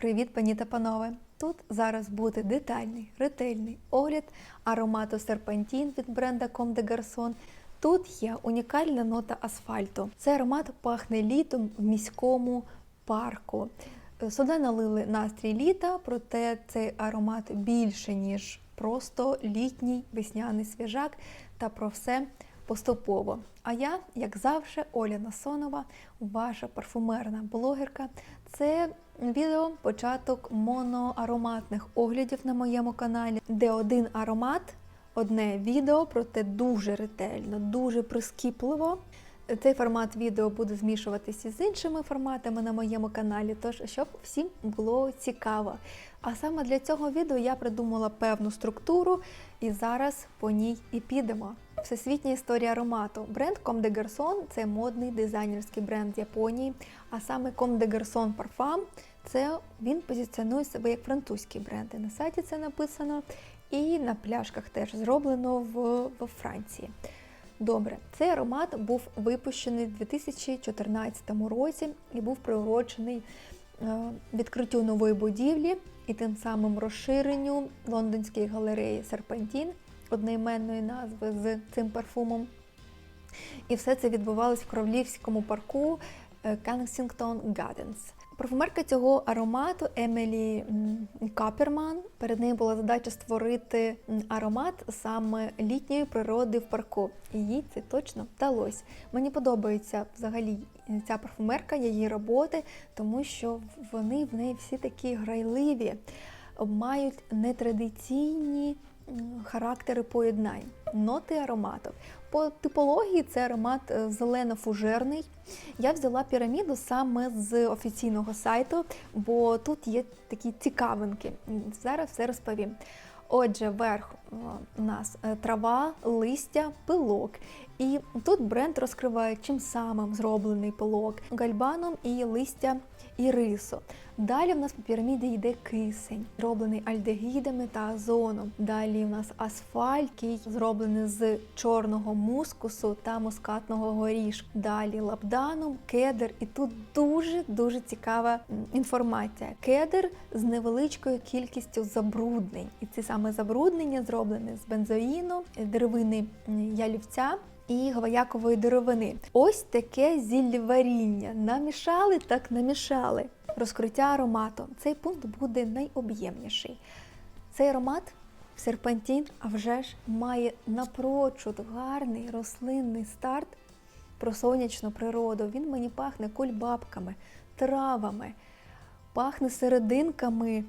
Привіт, пані та панове! Тут зараз буде детальний, ретельний огляд аромату серпантін від бренда Comme des Garçons. Тут є унікальна нота асфальту. Цей аромат пахне літом в міському парку. Сюди налили настрій літа, проте цей аромат більше, ніж просто літній весняний свіжак та про все поступово. А я, як завжди, Оля Насонова, ваша парфумерна блогерка. Це відео початок моноароматних оглядів на моєму каналі, де один аромат, одне відео, проте дуже ретельно, дуже прискіпливо. Цей формат відео буде змішуватися з іншими форматами на моєму каналі, тож щоб всім було цікаво. А саме для цього відео я придумала певну структуру, і зараз по ній і підемо. Всесвітня історія аромату. Бренд Comme des Garçons – це модний дизайнерський бренд Японії, а саме Comme des Garçons Parfum – це він позиціонує себе як французький бренд. І на сайті це написано, і на пляшках теж зроблено в, в Франції. Добре, цей аромат був випущений у 2014 році і був приурочений е, відкриттю нової будівлі і тим самим розширенню лондонської галереї Серпантін, одноіменної назви з цим парфумом. І все це відбувалось в Кровлівському парку е, Kensington Gardens. Парфумерка цього аромату Емілі Каперман. Перед нею була задача створити аромат саме літньої природи в парку. І їй це точно вдалося. Мені подобається взагалі ця парфумерка, її роботи, тому що вони в неї всі такі грайливі, мають нетрадиційні характери поєднань, ноти ароматів. По типології це аромат е, зелено-фужерний. Я взяла піраміду саме з офіційного сайту, бо тут є такі цікавинки. Зараз все розповім. Отже, верх е, у нас е, трава, листя, пилок. І тут бренд розкриває, чим самим зроблений пилок гальбаном і листя і рису. Далі в нас по піраміді йде кисень, зроблений альдегідами та озоном. Далі у нас асфальт, який зроблений з чорного мускусу та мускатного горішку. Далі лабданом, кедр. І тут дуже-дуже цікава інформація. Кедр з невеличкою кількістю забруднень. І ці саме забруднення зроблені з бензоїну, деревини ялівця і гвоякової деревини. Ось таке зілліваріння. Намішали, так намішали. Розкриття аромату. Цей пункт буде найоб'ємніший. Цей аромат серпантін, а вже ж має напрочуд гарний рослинний старт про сонячну природу. Він мені пахне кульбабками, травами, пахне серединками,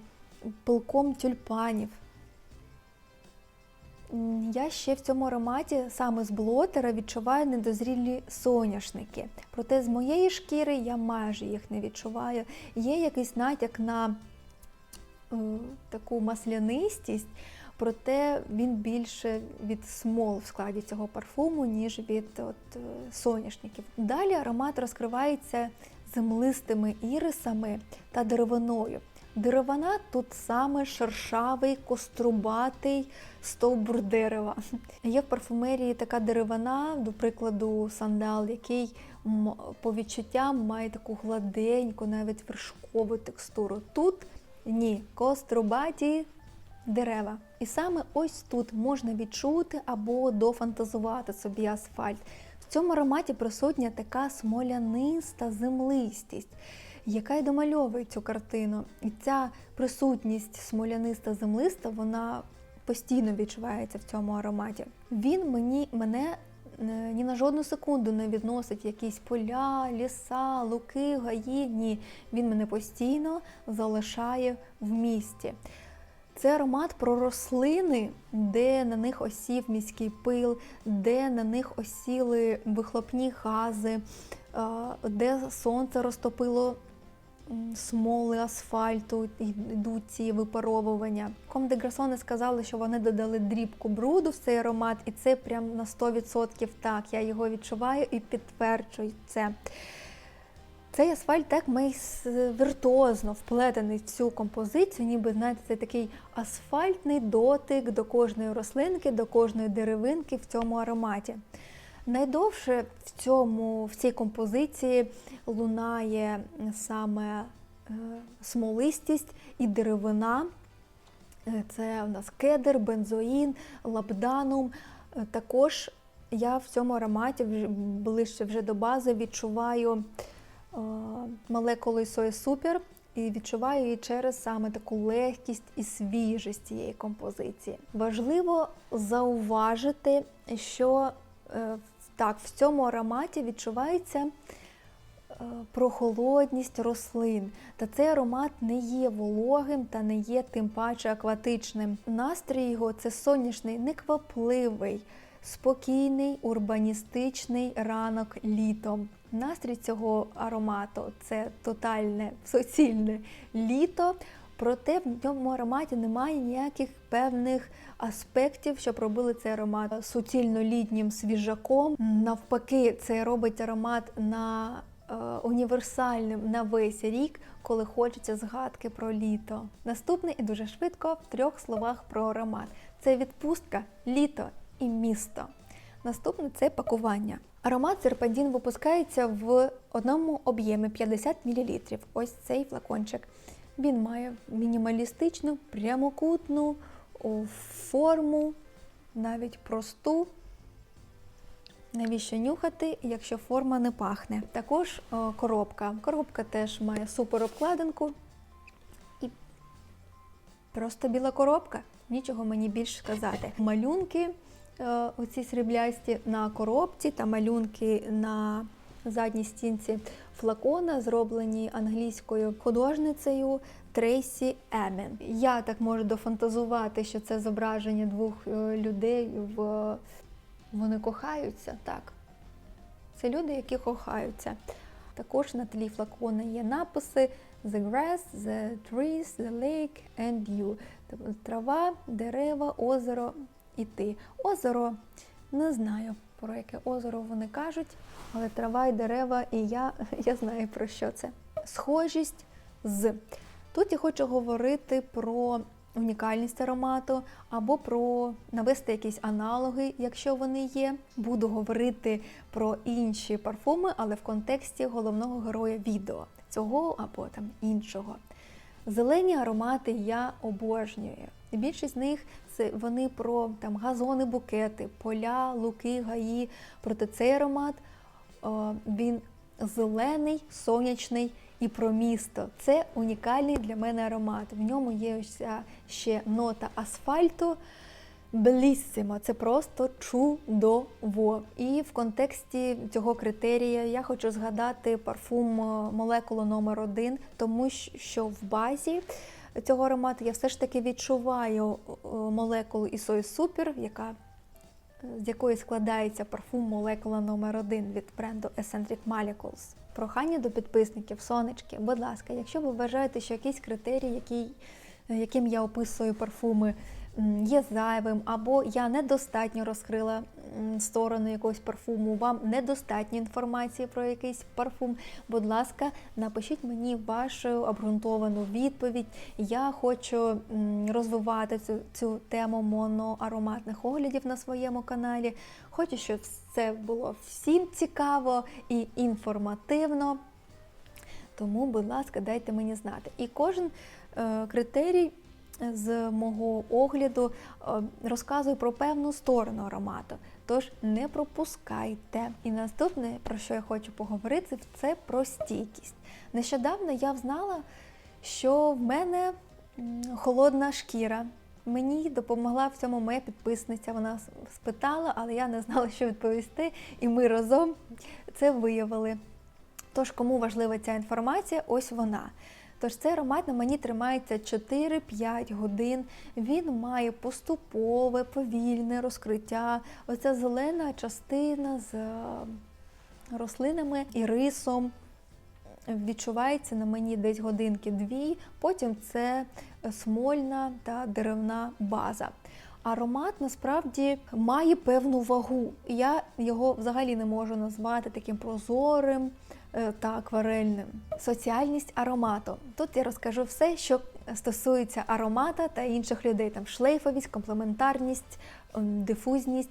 пилком тюльпанів. Я ще в цьому ароматі саме з блотера відчуваю недозрілі соняшники. Проте з моєї шкіри я майже їх не відчуваю. Є якийсь натяк на е, таку маслянистість, проте він більше від смол в складі цього парфуму, ніж від от, е, соняшників. Далі аромат розкривається землистими ірисами та деревиною. Деревина тут саме шершавий, кострубатий стовбур дерева. Є в парфумерії така деревина, до прикладу, сандал, який по відчуттям має таку гладеньку, навіть вершкову текстуру. Тут ні, кострубаті дерева. І саме ось тут можна відчути або дофантазувати собі асфальт. В цьому ароматі присутня така смоляниста землистість яка й домальовує цю картину. І ця присутність смоляниста землиста, вона постійно відчувається в цьому ароматі. Він мені мене е, ні на жодну секунду не відносить якісь поля, ліса, луки, гаї. Ні, він мене постійно залишає в місті. Це аромат про рослини, де на них осів міський пил, де на них осіли вихлопні гази, е, де сонце розтопило смоли асфальту, йдуть ці випаровування. Ком де Грасони сказали, що вони додали дрібку бруду в цей аромат, і це прям на 100% так. Я його відчуваю і підтверджую це. Цей асфальт так мейс віртуозно вплетений в цю композицію, ніби знаєте, це такий асфальтний дотик до кожної рослинки, до кожної деревинки в цьому ароматі. Найдовше в цьому в цій композиції лунає саме е, смолистість і деревина. Е, Це у нас кедр, бензоїн, лабданум. Е, Також я в цьому ароматі ближче вже до бази відчуваю молекули сої супер і відчуваю її через саме таку легкість і свіжість цієї композиції. Важливо зауважити, що так, в цьому ароматі відчувається е, прохолодність рослин. Та цей аромат не є вологим та не є тим паче акватичним. Настрій його це сонячний, неквапливий, спокійний, урбаністичний ранок літом. Настрій цього аромату це тотальне суцільне літо. Проте в цьому ароматі немає ніяких певних аспектів, що робили цей аромат суцільно літнім свіжаком. Навпаки, це робить аромат на е, універсальним на весь рік, коли хочеться згадки про літо. Наступний і дуже швидко в трьох словах про аромат: це відпустка, літо і місто. Наступне це пакування. Аромат серпантін випускається в одному об'ємі 50 мл. Ось цей флакончик. Він має мінімалістичну, прямокутну форму, навіть просту. Навіщо нюхати, якщо форма не пахне? Також коробка. Коробка теж має супер обкладинку і просто біла коробка. Нічого мені більше сказати. Малюнки оці сріблясті на коробці та малюнки на задній стінці флакона, зроблені англійською художницею Трейсі Емен. Я так можу дофантазувати, що це зображення двох е, людей в вони кохаються, так. Це люди, які кохаються. Також на тлі флакона є написи The grass, the trees, the lake and you. Трава, дерева, озеро і ти. Озеро не знаю, про яке озеро вони кажуть, але трава і дерева, і я, я знаю про що це. Схожість з. Тут я хочу говорити про унікальність аромату або про навести якісь аналоги, якщо вони є. Буду говорити про інші парфуми, але в контексті головного героя відео цього або там іншого. Зелені аромати я обожнюю. Більшість з них це вони про там газони, букети, поля, луки, гаї. Проте цей аромат о, він зелений, сонячний і про місто. Це унікальний для мене аромат. В ньому є ось ще нота асфальту. Беліссимо, це просто чудово. І в контексті цього критерія я хочу згадати парфум е, молекулу номер 1 тому що в базі цього аромату я все ж таки відчуваю е, молекулу Ісої Супер, яка з якої складається парфум молекула номер 1 від бренду Eccentric Molecules. Прохання до підписників, сонечки, будь ласка, якщо ви вважаєте, що якийсь критерій, який, яким я описую парфуми, є зайвим, або я недостатньо розкрила сторону якогось парфуму, вам недостатньо інформації про якийсь парфум, будь ласка, напишіть мені вашу обґрунтовану відповідь. Я хочу розвивати цю, цю тему моноароматних оглядів на своєму каналі. Хочу, щоб це було всім цікаво і інформативно. Тому, будь ласка, дайте мені знати. І кожен е, критерій з мого огляду е, розказує про певну сторону аромату. Тож не пропускайте. І наступне, про що я хочу поговорити, це про стійкість. Нещодавно я взнала, що в мене холодна шкіра. Мені допомогла в цьому моя підписниця. Вона спитала, але я не знала, що відповісти, і ми разом це виявили. Тож, кому важлива ця інформація, ось вона. Тож цей аромат на мені тримається 4-5 годин. Він має поступове, повільне розкриття. Оця зелена частина з е, рослинами і рисом відчувається на мені десь годинки-дві. Потім це смольна та деревна база. Аромат насправді має певну вагу. Я його взагалі не можу назвати таким прозорим е, та акварельним. Соціальність аромату. Тут я розкажу все, що стосується аромата та інших людей. Там шлейфовість, комплементарність, ем, дифузність.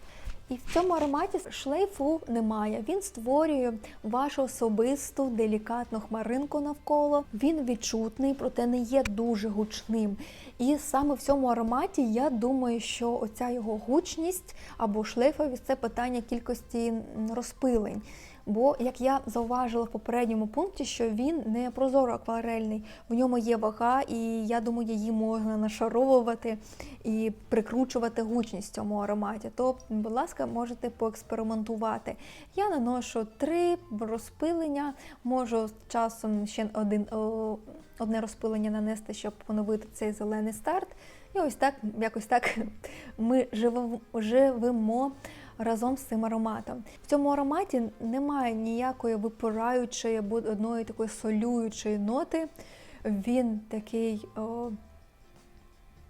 І в цьому ароматі шлейфу немає. Він створює вашу особисту делікатну хмаринку навколо. Він відчутний, проте не є дуже гучним. І саме в цьому ароматі я думаю, що оця його гучність або шлейфовість це питання кількості розпилень. Бо, як я зауважила в попередньому пункті, що він не прозоро акварельний, в ньому є вага, і я думаю, її можна нашаровувати і прикручувати гучність цьому ароматі. То, будь ласка, можете поекспериментувати. Я наношу три розпилення, можу часом ще один, одне розпилення нанести, щоб поновити цей зелений старт. І ось так, якось так ми живемо разом з цим ароматом. В цьому ароматі немає ніякої випираючої або одної такої солюючої ноти. Він такий, о,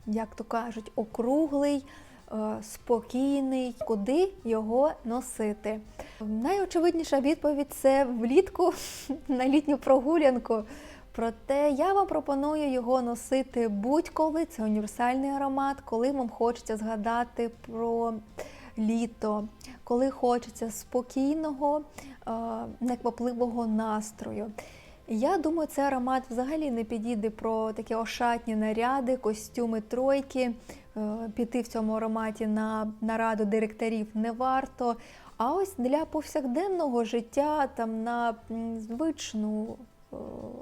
як то кажуть, округлий, спокійний, куди його носити. Найочевидніша відповідь це влітку на літню прогулянку. Проте я вам пропоную його носити будь-коли. Це універсальний аромат, коли вам хочеться згадати про літо, коли хочеться спокійного, е, неквапливого настрою. Я думаю, цей аромат взагалі не підійде про такі ошатні наряди, костюми тройки. Е, Піти в цьому ароматі на нараду директорів не варто. А ось для повсякденного життя, там на звичну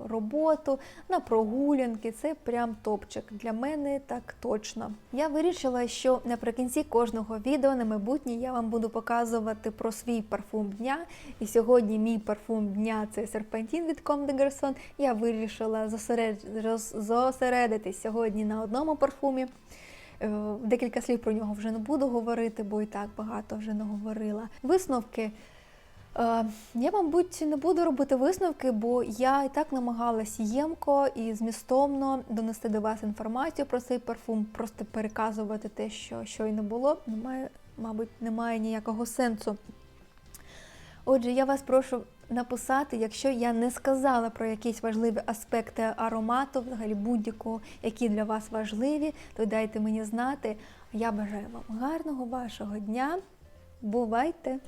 роботу, на прогулянки, це прям топчик. Для мене так точно. Я вирішила, що наприкінці кожного відео на майбутнє я вам буду показувати про свій парфум дня. І сьогодні мій парфум дня це серпантін від Comme des Garçons. Я вирішила зосеред- зосередитись сьогодні на одному парфумі. Е, Декілька слів про нього вже не буду говорити, бо і так багато вже не говорила. Висновки. Е, Я, мабуть, не буду робити висновки, бо я і так намагалась ємко і змістовно донести до вас інформацію про цей парфум, просто переказувати те, що щойно було, немає, мабуть, немає ніякого сенсу. Отже, я вас прошу написати, якщо я не сказала про якісь важливі аспекти аромату, взагалі будь-якого, які для вас важливі, то дайте мені знати. Я бажаю вам гарного вашого дня. Бувайте!